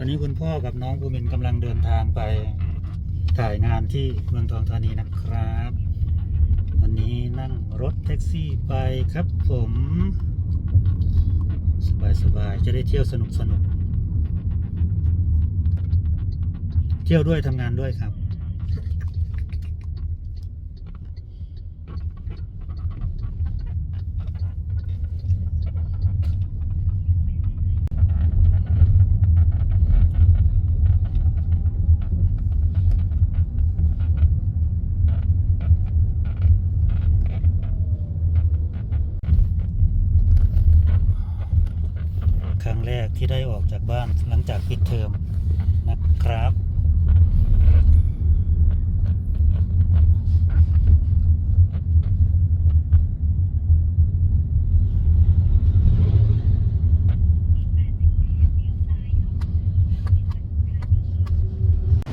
ตอนนี้คุณพ่อกับน้องภูมินกำลังเดินทางไปถ่ายงานที่เมืองทองธานีนะครับ วันนี้นั่งรถแท็กซี่ไปครับผม สบายสบายๆจะได้เที่ยวสนุกสนุก เที่ยวด้วยทำงานด้วยครับ แรกที่ได้ออกจากบ้านหลังจากปิดเทอมนะครับ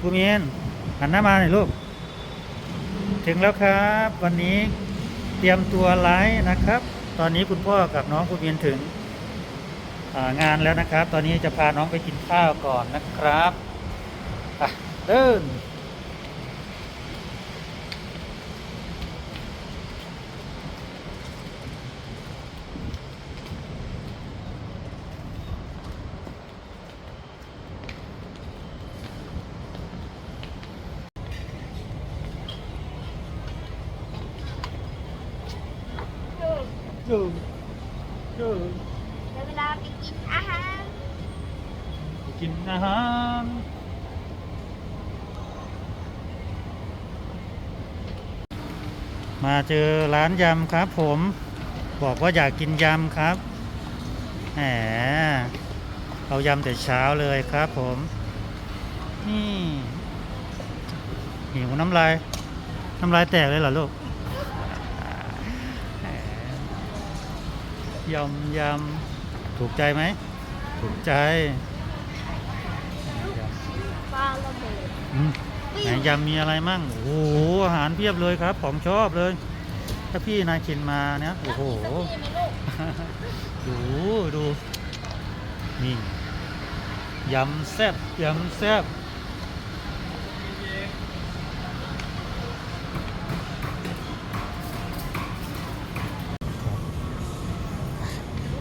ภูมินหันหน้ามาหน่อยลูก ถึงแล้วครับ วันนี้เตรียมตัวไลฟ์นะครับ ตอนนี้คุณพ่อกับน้องภูมินถึง งานแล้วนะครับ ตอนนี้จะพาน้องไปกินข้าวก่อนนะครับไปเดินเดินเดิน ลาไปกินอาหารกินอาหารมาเจอร้านยำครับผม บอกว่าอยากกินยำครับแหมเอายำแต่เช้าเลยครับผมนี่หิวน้ำลายน้ำลายแตกเลยเหรอลูกแหมยำยำ ถูกใจไหม ถูกใจยำปลาระเบิดอืมไหนยำมีอะไรมั่ง โอ้โห อาหารเพียบเลยครับ ของชอบเลย ถ้าพี่นายชินมาเนี่ย โอ้โห ดูดู นี่ยำแซ่บยำแซ่บ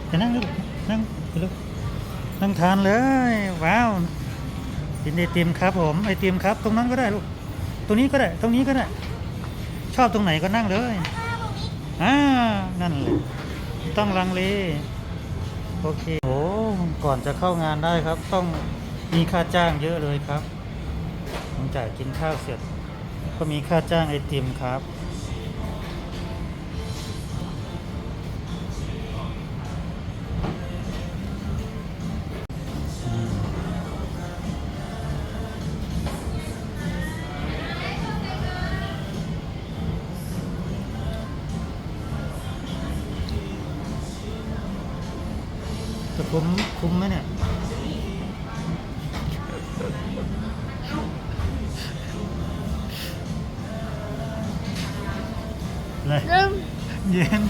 จะนั่งดูนั่งไป เลยนั่งทานเลย ว้าวกินไอติมครับผมไอติมครับ ตรงนั้นก็ได้ลูกตรงนี้ก็ได้ ตรงนี้ก็ได้ ชอบตรงไหนก็นั่งเลยอ่านั่นเลยต้องลังเลโอเคโอ้ก่อนจะเข้างานได้ครับ ต้องมีค่าจ้างเยอะเลยครับหลังจากกินข้าวเสร็จ ก็มีค่าจ้างไอติมครับ จะคุ้มคุ้มไหมเนี่ย เลยเริ่มเย็น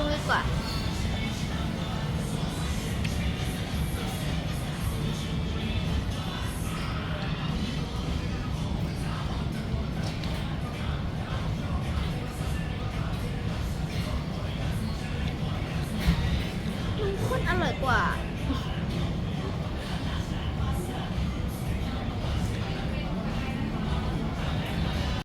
องลงดีกว่า มันโคตรอร่อยกว่า